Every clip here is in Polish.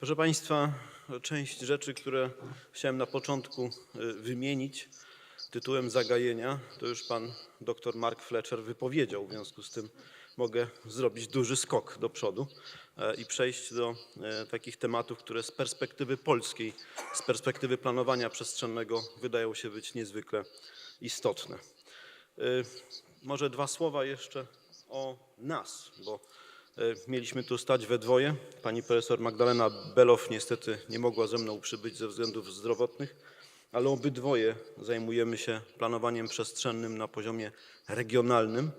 Proszę Państwa, część rzeczy, które chciałem na początku y, wymienić tytułem zagajenia, to już pan dr Mark Fletcher wypowiedział. W związku z tym mogę zrobić duży skok do przodu e, i przejść do e, takich tematów, które z perspektywy polskiej, z perspektywy planowania przestrzennego wydają się być niezwykle istotne. Y, Może dwa słowa jeszcze o nas, bo mieliśmy tu stać we dwoje. Pani profesor Magdalena Below niestety nie mogła ze mną przybyć ze względów zdrowotnych, ale obydwoje zajmujemy się planowaniem przestrzennym na poziomie regionalnym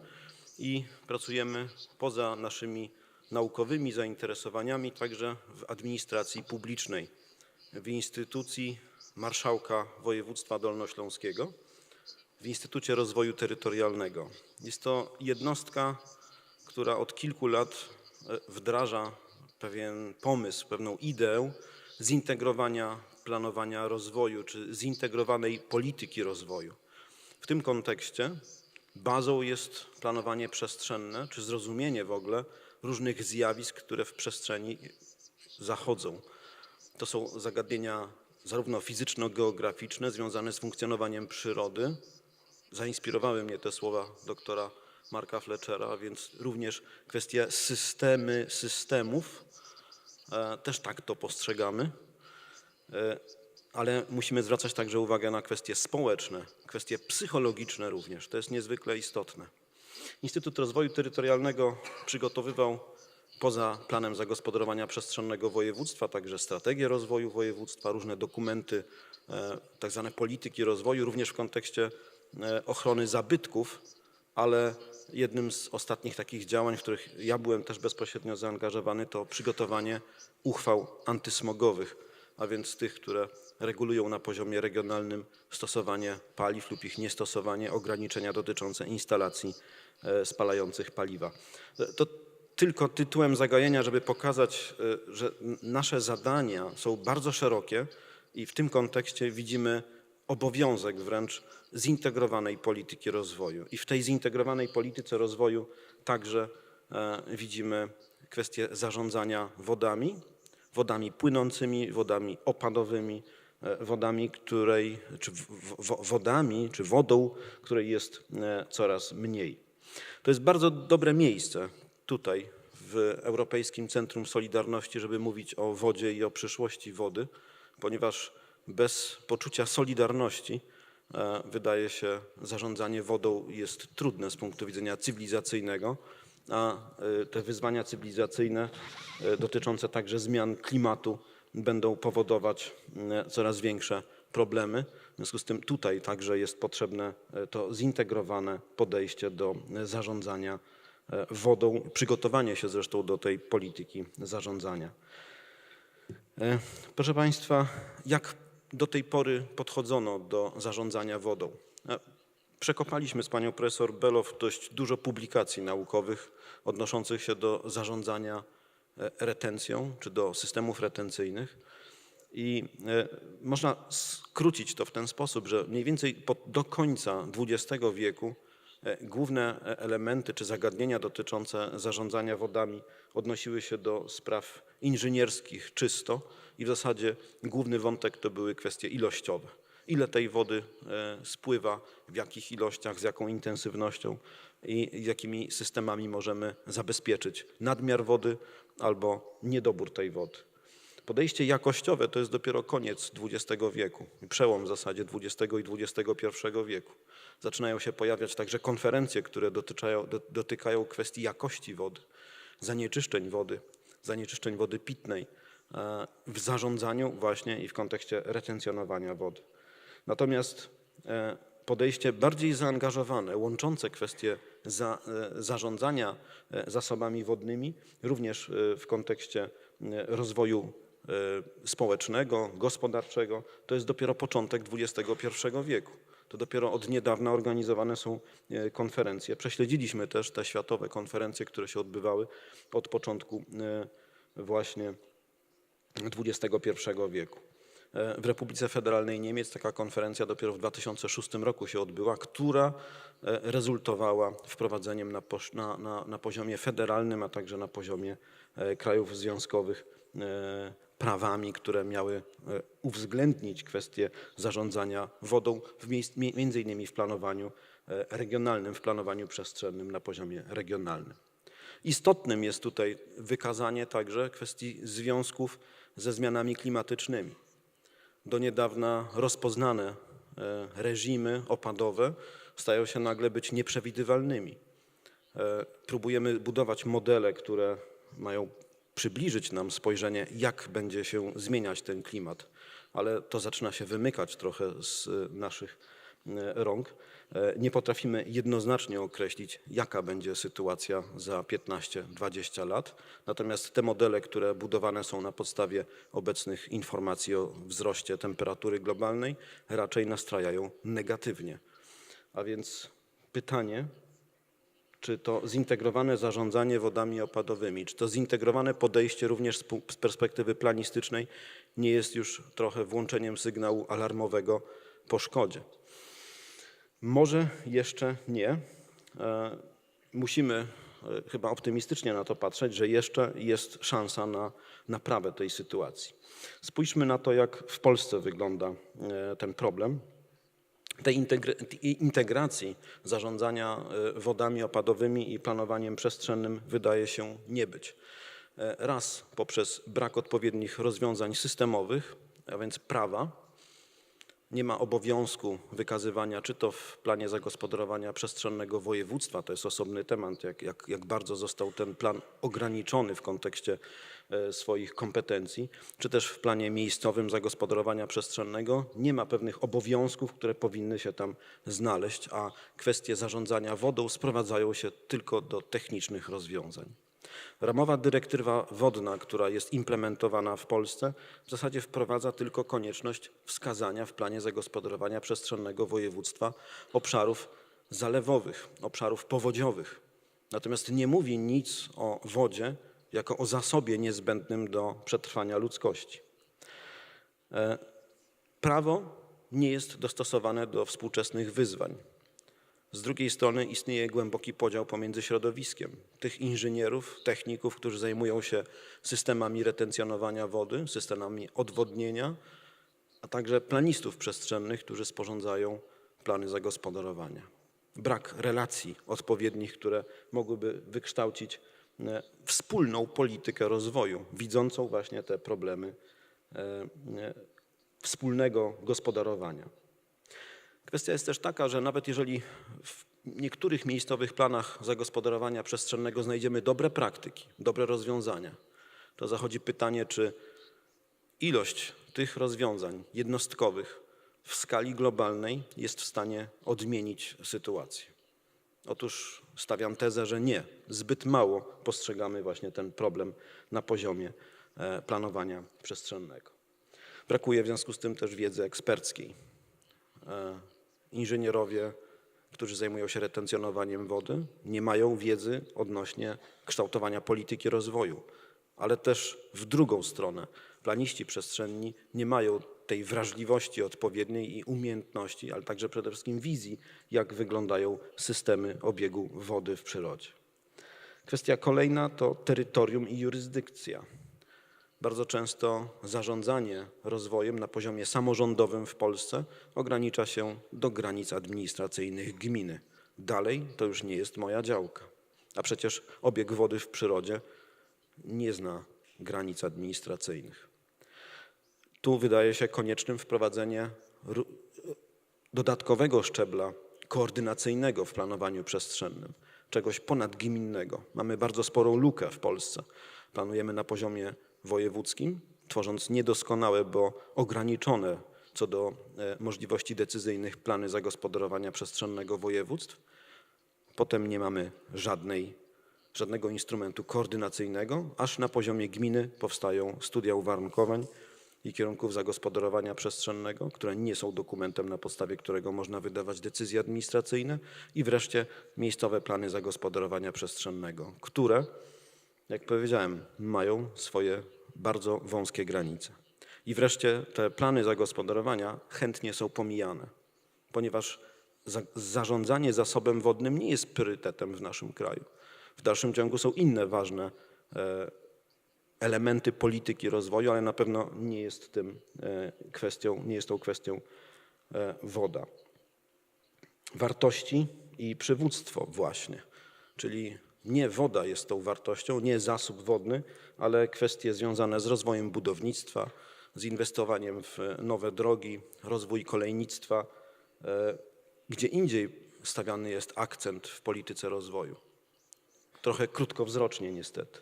i pracujemy poza naszymi naukowymi zainteresowaniami, także w administracji publicznej, w instytucji marszałka województwa dolnośląskiego w Instytucie Rozwoju Terytorialnego. Jest to jednostka, która od kilku lat e, wdraża pewien pomysł, pewną ideę zintegrowania planowania rozwoju czy zintegrowanej polityki rozwoju. W tym kontekście bazą jest planowanie przestrzenne czy zrozumienie w ogóle różnych zjawisk, które w przestrzeni zachodzą. To są zagadnienia zarówno fizyczno-geograficzne związane z funkcjonowaniem przyrody. Zainspirowały mnie te słowa doktora Marka Fletchera, więc również kwestie systemy systemów. E, Też tak to postrzegamy. E, Ale musimy zwracać także uwagę na kwestie społeczne, kwestie psychologiczne również. To jest niezwykle istotne. Instytut Rozwoju Terytorialnego przygotowywał poza planem zagospodarowania przestrzennego województwa, także strategię rozwoju województwa, różne dokumenty, e, tak zwane polityki rozwoju, również w kontekście ochrony zabytków, ale jednym z ostatnich takich działań, w których ja byłem też bezpośrednio zaangażowany, to przygotowanie uchwał antysmogowych, a więc tych, które regulują na poziomie regionalnym stosowanie paliw lub ich niestosowanie, ograniczenia dotyczące instalacji e, spalających paliwa. E, To tylko tytułem zagajenia, żeby pokazać, e, że nasze zadania są bardzo szerokie i w tym kontekście widzimy obowiązek wręcz zintegrowanej polityki rozwoju. I w tej zintegrowanej polityce rozwoju także e, widzimy kwestię zarządzania wodami, wodami płynącymi, wodami opadowymi, e, wodami, której, czy wodami, czy wodą, której jest e, coraz mniej. To jest bardzo dobre miejsce tutaj w Europejskim Centrum Solidarności, żeby mówić o wodzie i o przyszłości wody, ponieważ bez poczucia solidarności e, wydaje się zarządzanie wodą jest trudne z punktu widzenia cywilizacyjnego, a e, te wyzwania cywilizacyjne e, dotyczące także zmian klimatu będą powodować e, coraz większe problemy. W związku z tym tutaj także jest potrzebne to zintegrowane podejście do zarządzania wodą, przygotowanie się zresztą do tej polityki zarządzania. Proszę Państwa, jak do tej pory podchodzono do zarządzania wodą? E, Przekopaliśmy z panią profesor Below dość dużo publikacji naukowych odnoszących się do zarządzania e, retencją czy do systemów retencyjnych. I e, można skrócić to w ten sposób, że mniej więcej do końca XX wieku główne elementy czy zagadnienia dotyczące zarządzania wodami odnosiły się do spraw inżynierskich czysto i w zasadzie główny wątek to były kwestie ilościowe. Ile tej wody e, spływa, w jakich ilościach, z jaką intensywnością i jakimi systemami możemy zabezpieczyć nadmiar wody albo niedobór tej wody. Podejście jakościowe to jest dopiero koniec XX wieku, przełom w zasadzie XX i XXI wieku. Zaczynają się pojawiać także konferencje, które dotykają, do, dotykają kwestii jakości wody, zanieczyszczeń wody, zanieczyszczeń wody pitnej e, w zarządzaniu właśnie i w kontekście retencjonowania wody. Natomiast e, podejście bardziej zaangażowane, łączące kwestie za, e, zarządzania zasobami wodnymi, również w kontekście rozwoju społecznego, gospodarczego, to jest dopiero początek XXI wieku. To dopiero od niedawna organizowane są e, konferencje. Prześledziliśmy też te światowe konferencje, które się odbywały od początku e, właśnie XXI wieku. E, W Republice Federalnej Niemiec taka konferencja dopiero w 2006 roku się odbyła, która rezultowała wprowadzeniem na, na, na, na poziomie federalnym, a także na poziomie krajów związkowych prawami, które miały e, uwzględnić kwestię zarządzania wodą, w miejsc, mi- między innymi w planowaniu e, regionalnym, w planowaniu przestrzennym na poziomie regionalnym. Istotnym jest tutaj wykazanie także kwestii związków ze zmianami klimatycznymi. Do niedawna rozpoznane e, reżimy opadowe stają się nagle być nieprzewidywalnymi. Próbujemy budować modele, które mają przybliżyć nam spojrzenie, jak będzie się zmieniać ten klimat, ale to zaczyna się wymykać trochę z e, naszych e, rąk. E, Nie potrafimy jednoznacznie określić, jaka będzie sytuacja za 15-20 lat. Natomiast te modele, które budowane są na podstawie obecnych informacji o wzroście temperatury globalnej, raczej nastrajają negatywnie. A więc pytanie, czy to zintegrowane zarządzanie wodami opadowymi, czy to zintegrowane podejście również z perspektywy planistycznej nie jest już trochę włączeniem sygnału alarmowego po szkodzie? Może jeszcze nie. E, Musimy e, chyba optymistycznie na to patrzeć, że jeszcze jest szansa na naprawę tej sytuacji. Spójrzmy na to, jak w Polsce wygląda e, ten problem tej integr- tej integracji zarządzania e, wodami opadowymi i planowaniem przestrzennym wydaje się nie być. E, Raz poprzez brak odpowiednich rozwiązań systemowych, a więc prawa, nie ma obowiązku wykazywania, czy to w planie zagospodarowania przestrzennego województwa, to jest osobny temat, jak, jak, jak bardzo został ten plan ograniczony w kontekście e, swoich kompetencji, czy też w planie miejscowym zagospodarowania przestrzennego. Nie ma pewnych obowiązków, które powinny się tam znaleźć, a kwestie zarządzania wodą sprowadzają się tylko do technicznych rozwiązań. Ramowa dyrektywa wodna, która jest implementowana w Polsce, w zasadzie wprowadza tylko konieczność wskazania w planie zagospodarowania przestrzennego województwa obszarów zalewowych, obszarów powodziowych. Natomiast nie mówi nic o wodzie jako o zasobie niezbędnym do przetrwania ludzkości. E, Prawo nie jest dostosowane do współczesnych wyzwań. Z drugiej strony istnieje głęboki podział pomiędzy środowiskiem tych inżynierów, techników, którzy zajmują się systemami retencjonowania wody, systemami odwodnienia, a także planistów przestrzennych, którzy sporządzają plany zagospodarowania. Brak relacji odpowiednich, które mogłyby wykształcić e, wspólną politykę rozwoju, widzącą właśnie te problemy e, e, wspólnego gospodarowania. Kwestia jest też taka, że nawet jeżeli w niektórych miejscowych planach zagospodarowania przestrzennego znajdziemy dobre praktyki, dobre rozwiązania, to zachodzi pytanie, czy ilość tych rozwiązań jednostkowych w skali globalnej jest w stanie odmienić sytuację. Otóż stawiam tezę, że nie. Zbyt mało postrzegamy właśnie ten problem na poziomie e, planowania przestrzennego. Brakuje w związku z tym też wiedzy eksperckiej e, inżynierowie, którzy zajmują się retencjonowaniem wody, nie mają wiedzy odnośnie kształtowania polityki rozwoju, ale też w drugą stronę planiści przestrzenni nie mają tej wrażliwości odpowiedniej i umiejętności, ale także przede wszystkim wizji, jak wyglądają systemy obiegu wody w przyrodzie. Kwestia kolejna to terytorium i jurysdykcja. Bardzo często zarządzanie rozwojem na poziomie samorządowym w Polsce ogranicza się do granic administracyjnych gminy. Dalej to już nie jest moja działka. A przecież obieg wody w przyrodzie nie zna granic administracyjnych. Tu wydaje się koniecznym wprowadzenie dodatkowego szczebla koordynacyjnego w planowaniu przestrzennym, czegoś ponadgminnego. Mamy bardzo sporą lukę w Polsce. Planujemy na poziomie wojewódzkim, tworząc niedoskonałe, bo ograniczone co do e, możliwości decyzyjnych plany zagospodarowania przestrzennego województw. Potem nie mamy żadnej, żadnego instrumentu koordynacyjnego, aż na poziomie gminy powstają studia uwarunkowań i kierunków zagospodarowania przestrzennego, które nie są dokumentem, na podstawie którego można wydawać decyzje administracyjne, i wreszcie miejscowe plany zagospodarowania przestrzennego, które, jak powiedziałem, mają swoje bardzo wąskie granice. I wreszcie te plany zagospodarowania chętnie są pomijane, ponieważ za, zarządzanie zasobem wodnym nie jest priorytetem w naszym kraju. W dalszym ciągu są inne ważne e, elementy polityki rozwoju, ale na pewno nie jest tym e, kwestią, nie jest tą kwestią e, woda. Wartości i przywództwo właśnie, czyli nie woda jest tą wartością, nie zasób wodny, ale kwestie związane z rozwojem budownictwa, z inwestowaniem w nowe drogi, rozwój kolejnictwa. E, Gdzie indziej stawiany jest akcent w polityce rozwoju trochę krótkowzrocznie niestety.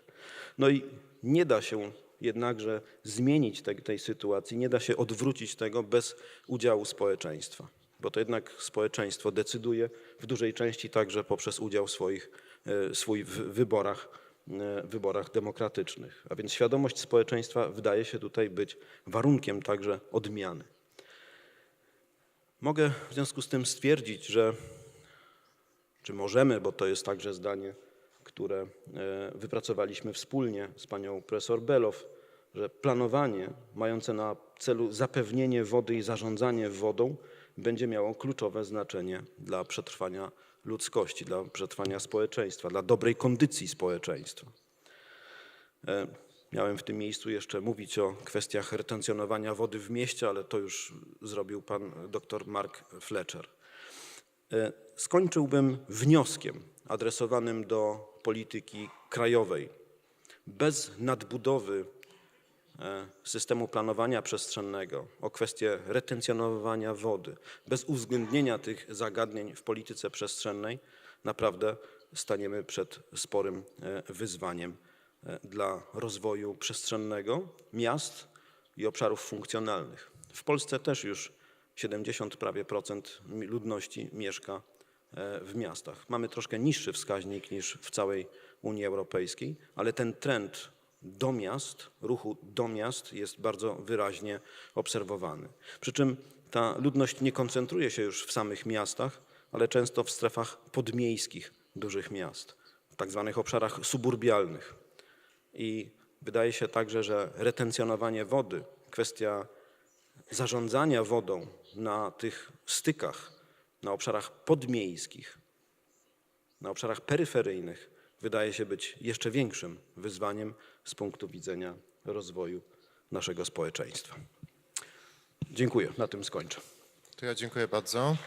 No i nie da się jednakże zmienić tej, tej sytuacji, nie da się odwrócić tego bez udziału społeczeństwa, bo to jednak społeczeństwo decyduje w dużej części także poprzez udział swoich, swój w wyborach, e, wyborach demokratycznych. A więc świadomość społeczeństwa wydaje się tutaj być warunkiem także odmiany. Mogę w związku z tym stwierdzić, że czy możemy, bo to jest także zdanie, które e, wypracowaliśmy wspólnie z panią profesor Below, że planowanie mające na celu zapewnienie wody i zarządzanie wodą będzie miało kluczowe znaczenie dla przetrwania ludzkości, dla przetrwania społeczeństwa, dla dobrej kondycji społeczeństwa. E, Miałem w tym miejscu jeszcze mówić o kwestiach retencjonowania wody w mieście, ale to już zrobił pan dr Mark Fletcher. E, Skończyłbym wnioskiem adresowanym do polityki krajowej. Bez nadbudowy systemu planowania przestrzennego o kwestię retencjonowania wody, bez uwzględnienia tych zagadnień w polityce przestrzennej, naprawdę staniemy przed sporym e, wyzwaniem e, dla rozwoju przestrzennego miast i obszarów funkcjonalnych. W Polsce też już 70 prawie procent ludności mieszka e, w miastach. Mamy troszkę niższy wskaźnik niż w całej Unii Europejskiej, ale ten trend do miast, ruchu do miast jest bardzo wyraźnie obserwowany. Przy czym ta ludność nie koncentruje się już w samych miastach, ale często w strefach podmiejskich dużych miast, w tak zwanych obszarach suburbialnych. I wydaje się także, że retencjonowanie wody, kwestia zarządzania wodą na tych stykach, na obszarach podmiejskich, na obszarach peryferyjnych, wydaje się być jeszcze większym wyzwaniem z punktu widzenia rozwoju naszego społeczeństwa. Dziękuję, na tym skończę. To ja dziękuję bardzo.